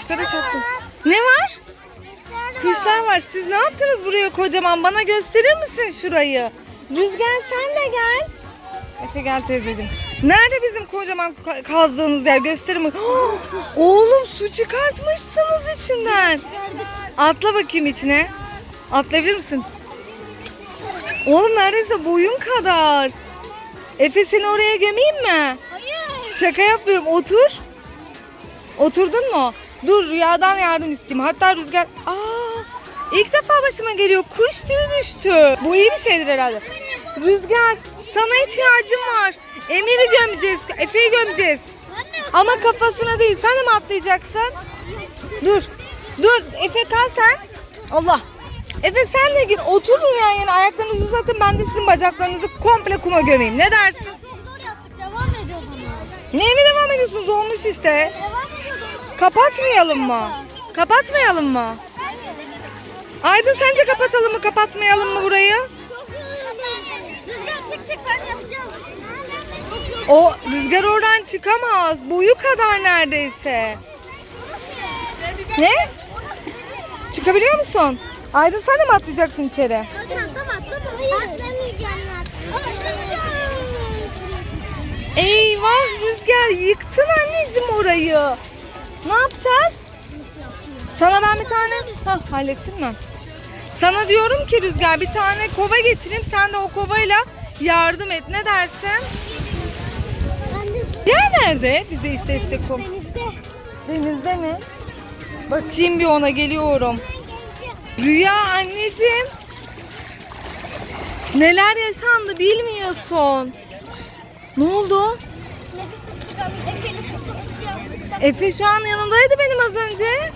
Ağaçlara çarptım. Ne var? Kuşlar var. Siz ne yaptınız buraya kocaman? Bana gösterir misin şurayı? Rüzgar sen de gel. Efe gel teyzeciğim. Nerede bizim kocaman ka- kazdığınız yer? Gösterir mi? Oğlum su çıkartmışsınız içinden. Atla bakayım içine. Atlayabilir misin? Oğlum neredeyse boyun kadar. Efe seni oraya gömeyim mi? Hayır. Şaka yapmıyorum. Otur. Oturdun mu? Dur rüyadan yardım isteyeyim. Hatta rüzgar... Aa, ilk defa başıma geliyor. Kuş tüyü düştü. Bu iyi bir şeydir herhalde. Rüzgar sana ihtiyacım var. Emir'i gömeceğiz. Efe'yi gömeceğiz. Ama kafasına değil. Sen de mi atlayacaksın? Dur. Dur. Efe kal sen. Allah. Efe sen de gir. Otur rüya yani. Ayaklarınızı uzatın. Ben de sizin bacaklarınızı komple kuma gömeyim. Ne dersin? Çok zor yaptık. Devam ediyoruz ama. Neye mi devam ediyorsunuz? Olmuş işte. Kapatmayalım mı? Kapatmayalım mı? Aydın sence kapatalım mı kapatmayalım mı burayı? Rüzgar çık çık ben yapacağım. O rüzgar oradan çıkamaz. Boyu kadar neredeyse. Ne? Çıkabiliyor musun? Aydın sen de mi atlayacaksın içeri? Atlama. Hayır. Atlamayacağım. Atlamayacağım. Eyvah rüzgar yıktın anneciğim orayı. Ne yapacağız? Sana ben bir tane... Hah hallettin mi? Sana diyorum ki Rüzgar bir tane kova getireyim. Sen de o kovayla yardım et. Ne dersin? Yer nerede? Bize işte destek ol. denizde. Denizde mi? Bakayım bir ona geliyorum. Rüya anneciğim. Neler yaşandı bilmiyorsun. Ne oldu? Efe şu an yanımdaydı benim az önce.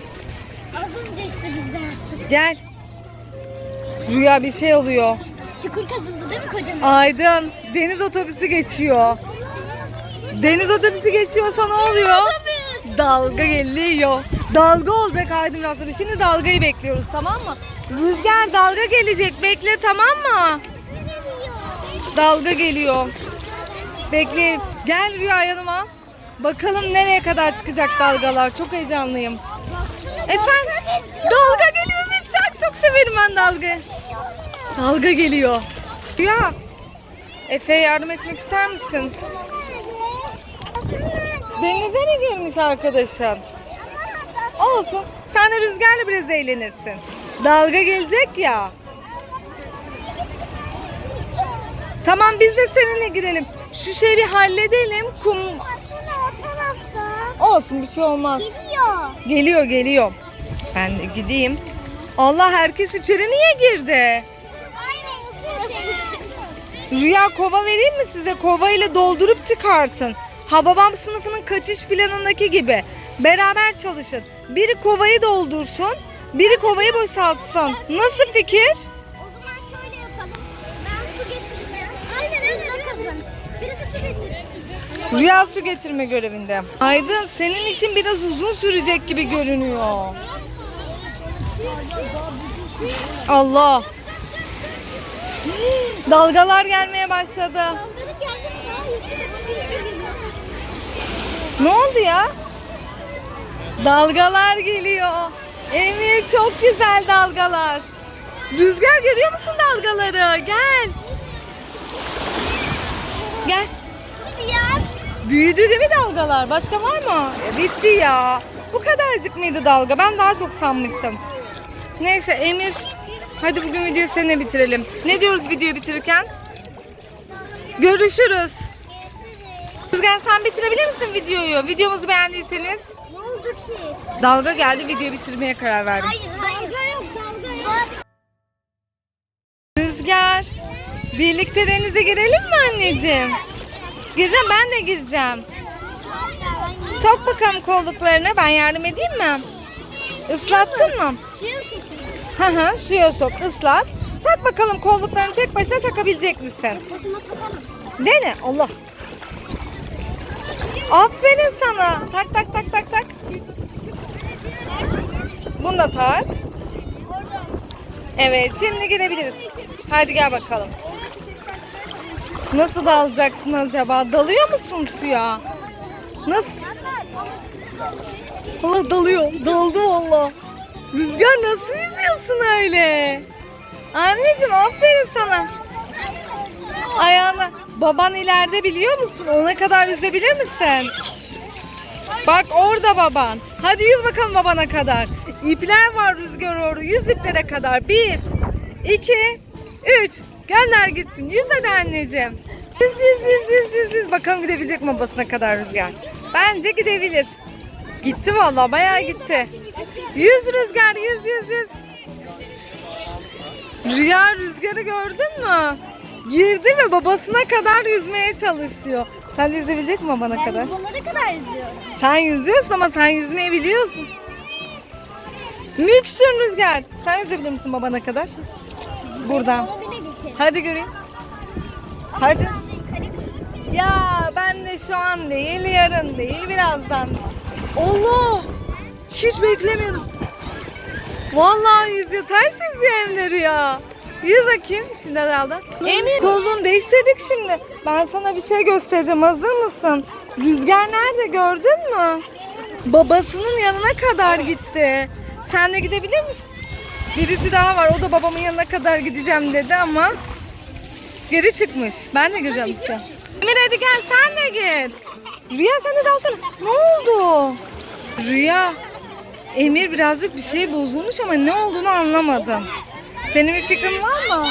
Az önce işte biz de yaptık. Gel. Rüya bir şey oluyor. Çukur kazıldı değil mi kocaman? Aydın deniz otobüsü geçiyor. Deniz otobüsü geçiyorsa ne oluyor? Otobüs. Dalga geliyor. Dalga olacak Aydın biraz sonra. Şimdi dalgayı bekliyoruz tamam mı? Rüzgar dalga gelecek. Bekle tamam mı? Dalga geliyor. Bekle. Gel Rüya yanıma. Bakalım nereye kadar çıkacak dalgalar. Çok heyecanlıyım. Efendim? Dalga geliyor bir çak. Çok severim ben dalgayı. Dalga geliyor. Rüya. Efe'ye yardım etmek ister misin? Denize mi girmiş arkadaşın? Olsun. Sen de rüzgarla biraz eğlenirsin. Dalga gelecek ya. Tamam biz de seninle girelim. Şu şeyi bir halledelim. Kum. Olsun bir şey olmaz. Gidiyor. Geliyor geliyor. Ben de gideyim. Allah herkes içeri niye girdi? Rüya kova vereyim mi size? Kova ile doldurup çıkartın. Ha babam sınıfının kaçış planındaki gibi. Beraber çalışın. Biri kovayı doldursun, biri kovayı boşaltsın. Nasıl fikir? Rüya su getirme görevinde. Aydın senin işin biraz uzun sürecek gibi görünüyor. Allah. Dalgalar gelmeye başladı. Ne oldu ya? Dalgalar geliyor. Emir çok güzel dalgalar. Rüzgar görüyor musun dalgaları? Gel. Gel. Büyüdü değil mi dalgalar? Başka var mı? E, bitti ya. Bu kadarcık mıydı dalga? Ben daha çok sanmıştım. Neyse Emir. Hadi bugün videoyu seninle bitirelim. Ne diyoruz videoyu bitirirken? Görüşürüz. Rüzgar sen bitirebilir misin videoyu? Videomuzu beğendiyseniz. Ne oldu ki? Dalga geldi videoyu bitirmeye karar verdim. Hayır dalga yok dalga yok. Rüzgar. Birlikte denize girelim mi anneciğim? Gireceğim ben de gireceğim. Sok bakalım kolluklarını ben yardım edeyim mi? Islattın mı? Hı hı suya sok ıslat. Tak bakalım kolluklarını tek başına takabilecek misin? Dene Allah. Aferin sana. Tak tak tak tak tak. Bunu da tak. Evet şimdi girebiliriz. Hadi gel bakalım. Nasıl dalacaksın acaba? Dalıyor musun suya? Nasıl? Allah dalıyor. Daldı valla. Rüzgar nasıl yüzüyorsun öyle? Anneciğim aferin sana. Ayağına. Baban ileride biliyor musun? Ona kadar yüzebilir misin? Bak orada baban. Hadi yüz bakalım babana kadar. İpler var rüzgar orada. Yüz iplere kadar. Bir, iki, üç. Gönder gitsin. Yüz hadi anneciğim. Yüz, yüz, yüz, yüz, yüz, yüz. Bakalım gidebilecek mi babasına kadar rüzgar. Bence gidebilir. Gitti vallahi bayağı gitti. Yüz rüzgar, yüz, yüz, yüz. Rüya rüzgarı gördün mü? Girdi ve babasına kadar yüzmeye çalışıyor. Sen de yüzebilecek mi babana kadar? Bunlara kadar izliyorum. Sen yüzüyorsun ama sen yüzmeyi biliyorsun. Müksün Rüzgar. Sen yüzebilir misin babana kadar? Buradan. Geçelim. Hadi göreyim. Hadi. Ya ben de şu an değil, yarın değil, birazdan. Allah! Hiç beklemiyordum. Vallahi yüzüyor. Ters yüzüyor hem Rüya. Yüz bakayım. Şimdi hadi aldım. Emir kolunu değiştirdik şimdi. Ben sana bir şey göstereceğim. Hazır mısın? Rüzgar nerede gördün mü? Babasının yanına kadar gitti. Sen de gidebilir misin? Birisi daha var. O da babamın yanına kadar gideceğim dedi ama Geri çıkmış. Ben de gireceğim size. Emir hadi gel sen de gir. Rüya sen de dalsana. Ne oldu? Rüya. Emir birazcık bir şey bozulmuş ama ne olduğunu anlamadım. Senin bir fikrin var mı?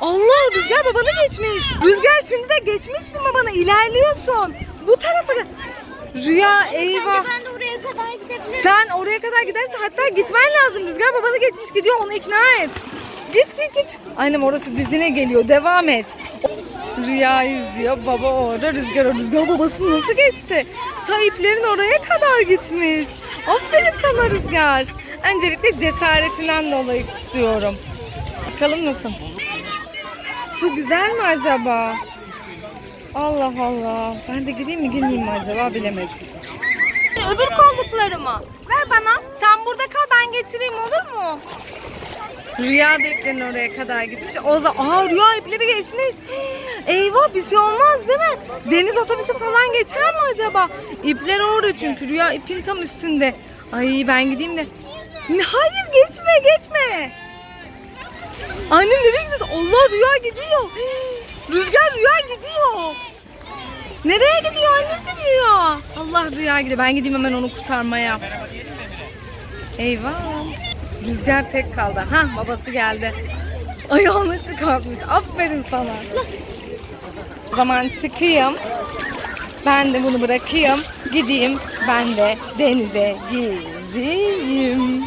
Allah Rüzgar babanı geçmiş. Rüzgar şimdi de geçmişsin babana ilerliyorsun. Bu tarafa. Rüya eyvah. Kadar gidebilirim. Sen oraya kadar gidersen hatta gitmen lazım. Rüzgar babanı geçmiş gidiyor onu ikna et. Git git git. Annem orası dizine geliyor devam et. Rüya yüzüyor baba orada rüzgar o rüzgar babası nasıl geçti? Ta oraya kadar gitmiş. Aferin sana rüzgar. Öncelikle cesaretinden dolayı kutluyorum. Bakalım nasıl? Su güzel mi acaba? Allah Allah. Ben de gireyim mi girmeyeyim mi acaba bilemedim. Öbür kolluklarımı ver bana. Sen burada kal ben getireyim olur mu? Rüya da iplerin oraya kadar gitmiş. O zaman aa rüya ipleri geçmiş. Eyvah bir şey olmaz değil mi? Deniz otobüsü falan geçer mi acaba? İpler orada çünkü rüya ipin tam üstünde. Ay ben gideyim de. Hayır geçme geçme. Annem nereye gidiyorsun? Allah rüya gidiyor. Rüzgar rüya gidiyor. Nereye gidiyor anneciğim rüya? Allah rüya gidiyor. Ben gideyim hemen onu kurtarmaya. Eyvah. Rüzgar tek kaldı. Ha babası geldi. Ayağını çıkartmış. Aferin sana. O zaman çıkayım. Ben de bunu bırakayım. Gideyim. Ben de denize gireyim.